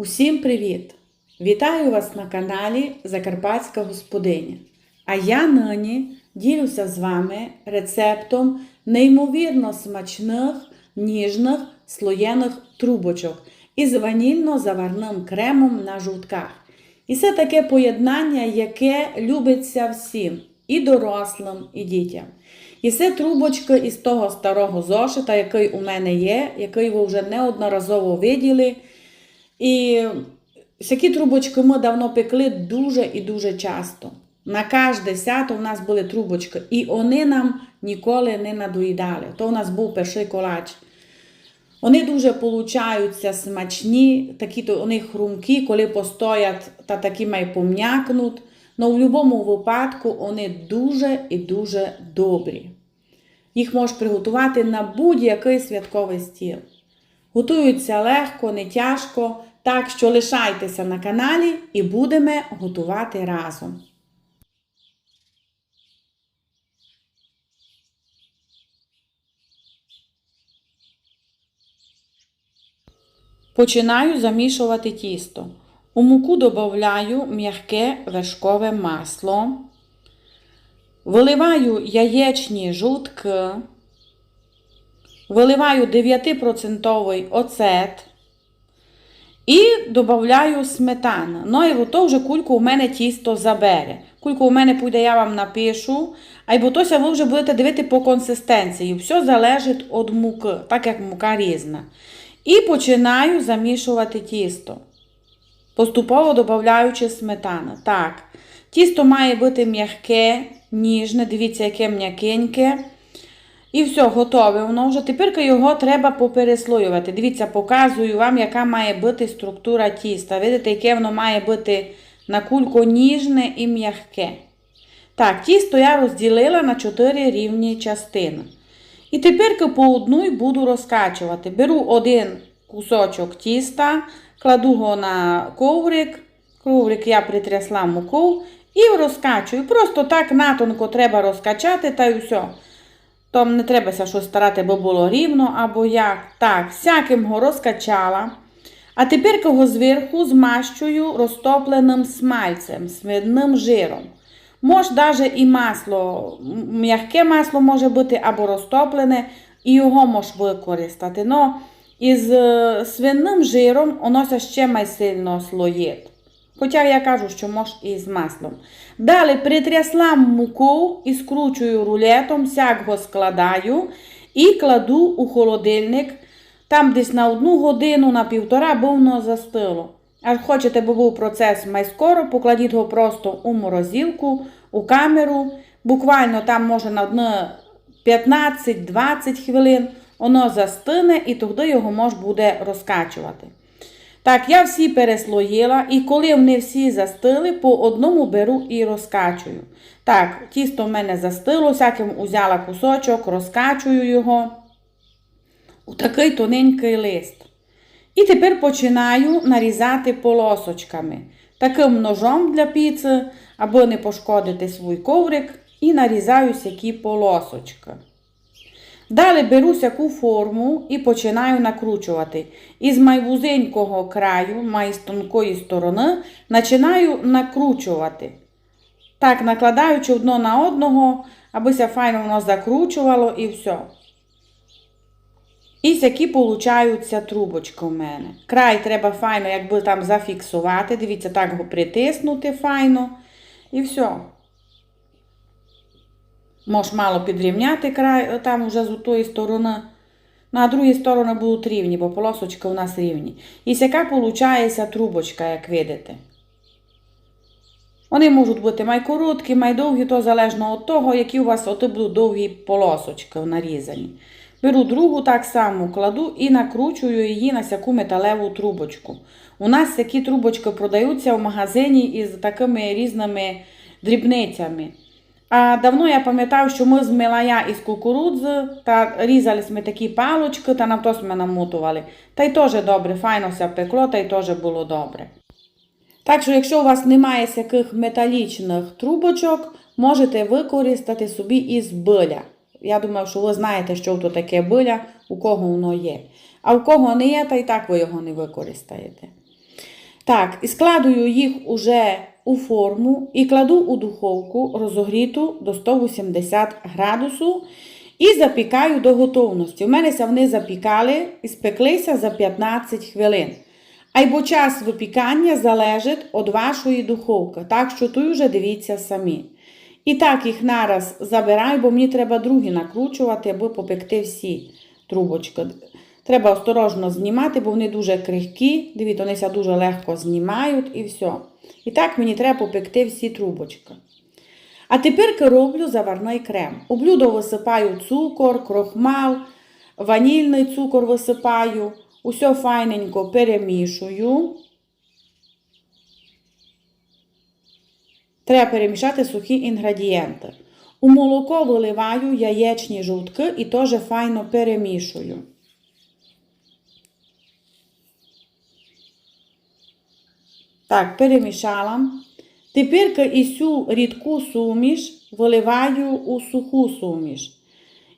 Усім привіт! Вітаю вас на каналі Закарпатська Господиня. А я нині ділюся з вами рецептом неймовірно смачних, ніжних слоєних трубочок із ванільно-заварним кремом на жовтках. І це таке поєднання, яке любиться всім, і дорослим, і дітям. І це трубочки із того старого зошита, який у мене є, який ви вже неодноразово виділи. І всякі трубочки ми давно пекли дуже і дуже часто. На кожне свято у нас були трубочки, і вони нам ніколи не надоїдали. То у нас був перший колач. Вони дуже получаються смачні, такі то вони хрумкі, коли постоять та такі май пом'якнуть. Но в будь-якому випадку вони дуже і дуже добрі. Їх можеш приготувати на будь-який святковий стіл. Готуються легко, не тяжко, так що лишайтеся на каналі і будемо готувати разом. Починаю замішувати тісто. У муку додаю м'яке вершкове масло. Виливаю яєчні жовтки. Виливаю 9% оцет. І додаю сметану. Ну і то вже кульку у мене тісто забере. Кульку у мене буде, я вам напишу. А тося ви вже будете дивити по консистенції. Все залежить від муки, так як мука різна. І починаю замішувати тісто. Поступово додаючи сметану. Так, тісто має бути м'яке, ніжне, дивіться, яке м'якеньке. І все, готове. Воно вже тепер його треба попереслоювати. Дивіться, показую вам, яка має бути структура тіста. Видите, яке воно має бути на кульку ніжне і м'яке. Так, тісто я розділила на 4 рівні частини. І тепер по одній буду розкачувати. Беру один кусочок тіста, кладу його на коврик. Коврик я притрясла муку і розкачую. Просто так натонко треба розкачати та й все. Там не треба щось старати, бо було рівно або як. Так, всяким його розкачала. А тепер його зверху змащую розтопленим смальцем, смідним жиром. Може, навіть і масло, м'яке масло може бути або розтоплене, і його можеш використати. Но із свинним жиром воно ще май сильно слоїть. Хоча я кажу, що можеш і з маслом. Далі притрясла муку і скручую рулетом, сяк його складаю і кладу у холодильник. Там десь на одну годину, на півтора, бо воно застило. А хочете, бо був процес май скоро, покладіть його просто у морозилку, у камеру. Буквально там може на 15-20 хвилин воно застине і тоді його можна буде розкачувати. Так, я всі переслоїла, і коли вони всі застили, по одному беру і розкачую. Так, тісто в мене застило, всяким узяла кусочок, розкачую його у такий тоненький лист. І тепер починаю нарізати полосочками. Таким ножом для піци, аби не пошкодити свій коврик, і нарізаю всякі полосочки. Далі беру всяку форму і починаю накручувати. Із майвузенького краю, май з тонкої сторони, починаю накручувати. Так, накладаючи одно на одного, абися файно воно закручувало і все. І всякі получаються трубочки у мене. Край треба файно, якби там зафіксувати. Дивіться, так його притиснути файно. І все. Можеш мало підрівняти край там вже з тої сторони. На другій стороні будуть рівні, бо полосочки у нас рівні. І яка виходить трубочка, як видите. Вони можуть бути май короткі, май довгі, то залежно від того, які у вас от будуть довгі полосочки нарізані. Беру другу так само, кладу і накручую її на всяку металеву трубочку. У нас такі трубочки продаються в магазині із такими різними дрібницями. А давно я пам'ятаю, що ми з милая із кукурудзи та різали ми такі палочки та на то ми намотували. Та й теж добре, файно все пекло, та й теж було добре. Так що, якщо у вас немає таких металічних трубочок, можете використати собі із биля. Я думаю, що ви знаєте, що то таке биля, у кого воно є. А у кого не є, та й так ви його не використаєте. Так, і складую їх уже у форму і кладу у духовку розогріту до 180 градусу і запікаю до готовності. У мене вони запікали і спеклися за 15 хвилин. Айбо час випікання залежить від вашої духовки, так що тут вже дивіться самі. І так їх нараз забираю, бо мені треба другі накручувати, аби попекти всі трубочки. Треба осторожно знімати, бо вони дуже крихкі. Дивіться, вони дуже легко знімають і все. І так мені треба попекти всі трубочки. А тепер роблю заварний крем. У блюдо висипаю цукор, крохмал, ванільний цукор висипаю. Усе файненько перемішую. Треба перемішати сухі інгредієнти. У молоко виливаю яєчні жовтки і теж файно перемішую. Так, перемішала. Тепер і цю рідку суміш виливаю у суху суміш.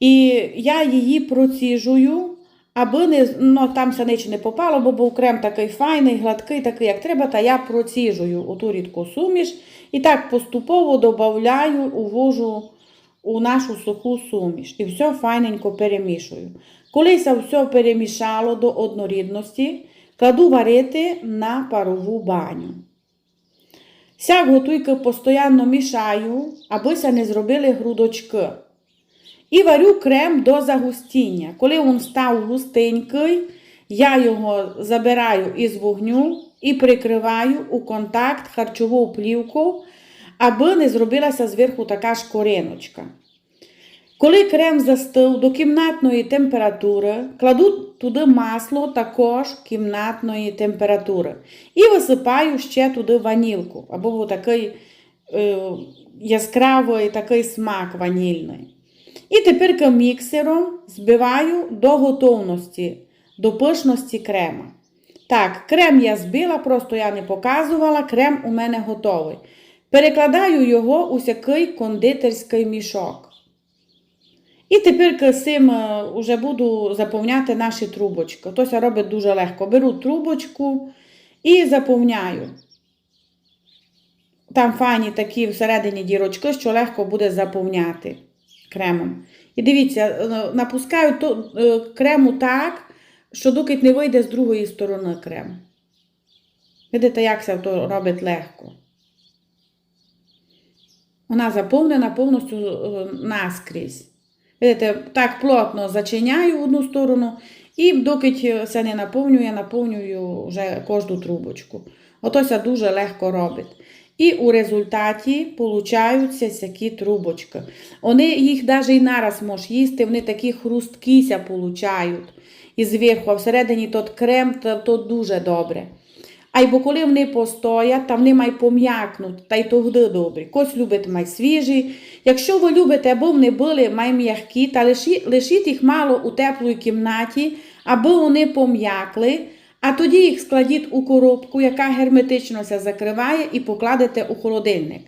І я її проціжую, аби не, ну, там ся ніч не попало, бо був крем такий файний, гладкий, такий, як треба, та я проціжую ту рідку суміш. І так поступово додаю, увожу у нашу суху суміш. І все файненько перемішую. Коли це все перемішало до однорідності, кладу варити на парову баню. Ся готуйки постійно мішаю, аби се не зробили грудочки. І варю крем до загустіння. Коли він став густенький, я його забираю із вогню і прикриваю у контакт харчову плівку, аби не зробилася зверху така шкориночка. Коли крем застив до кімнатної температури, кладу туди масло також кімнатної температури. І висипаю ще туди ванілку, або такий е, яскравий такий смак ванільний. І тепер міксером збиваю до готовності, до пишності крема. Так, крем я збила, просто я не показувала, крем у мене готовий. Перекладаю його у всякий кондитерський мішок. І тепер цим вже буду заповняти наші трубочки. То це робить дуже легко. Беру трубочку і заповняю. Там файні такі всередині дірочки, що легко буде заповняти кремом. І дивіться, напускаю то, е, крему так, що доки не вийде з другої сторони крем. Видите, як це то робить легко. Вона заповнена повністю е, наскрізь. Видите, так плотно зачиняю одну сторону, і доки це не наповнює, наповнюю вже кожну трубочку. Ото це дуже легко робить. І у результаті получаються такі трубочки. Вони їх навіть і нараз можеш їсти, вони такі хрусткіся получають. І зверху, а всередині тот крем, то, то дуже добре. А бо коли вони постоять, там вони мають пом'якнуть, та й тогди добре. Кось любить май свіжі. Якщо ви любите, аби вони були май м'які, та лишіть, їх мало у теплій кімнаті, аби вони пом'якли. А тоді їх складіть у коробку, яка герметично се закриває, і покладете у холодильник.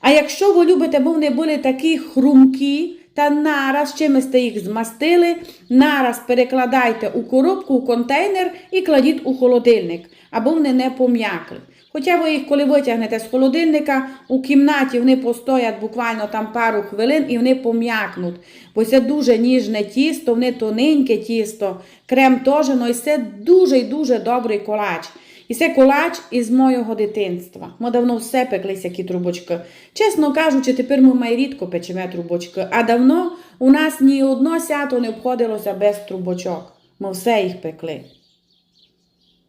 А якщо ви любите, бо вони були такі хрумкі, та нараз чимось сте їх змастили, нараз перекладайте у коробку, у контейнер і кладіть у холодильник, аби вони не пом'якли. Хоча ви їх, коли витягнете з холодильника, у кімнаті вони постоять буквально там пару хвилин і вони пом'якнуть. Бо це дуже ніжне тісто, вони тоненьке тісто, крем теж, ну це дуже і дуже добрий колач. І це колач із моєго дитинства. Ми давно все пеклися, які трубочки. Чесно кажучи, тепер ми май рідко печемо трубочки, а давно у нас ні одно свято не обходилося без трубочок. Ми все їх пекли.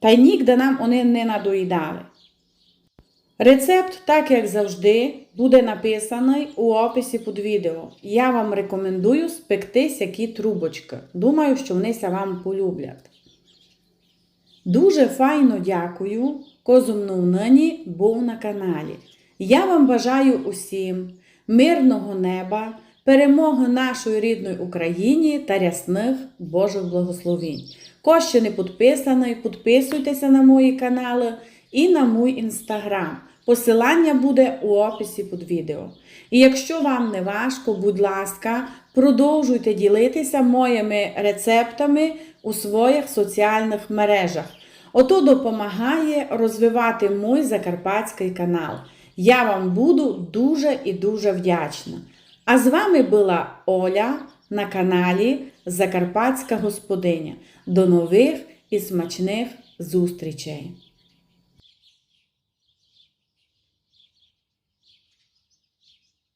Та й нігде нам вони не надоїдали. Рецепт, так як завжди, буде написаний у описі під відео. Я вам рекомендую спекти сякі трубочки. Думаю, що вони вам полюблять. Дуже файно дякую, козумну нині був на каналі. Я вам бажаю усім мирного неба, перемоги нашої рідної Україні та рясних Божих благословінь. Хто ще не підписаний, підписуйтеся на мої канали і на мій інстаграм. Посилання буде у описі під відео. І якщо вам не важко, будь ласка, продовжуйте ділитися моїми рецептами у своїх соціальних мережах. Ото допомагає розвивати мой закарпатський канал. Я вам буду дуже і дуже вдячна. А з вами була Оля на каналі Закарпатська Господиня. До нових і смачних зустрічей!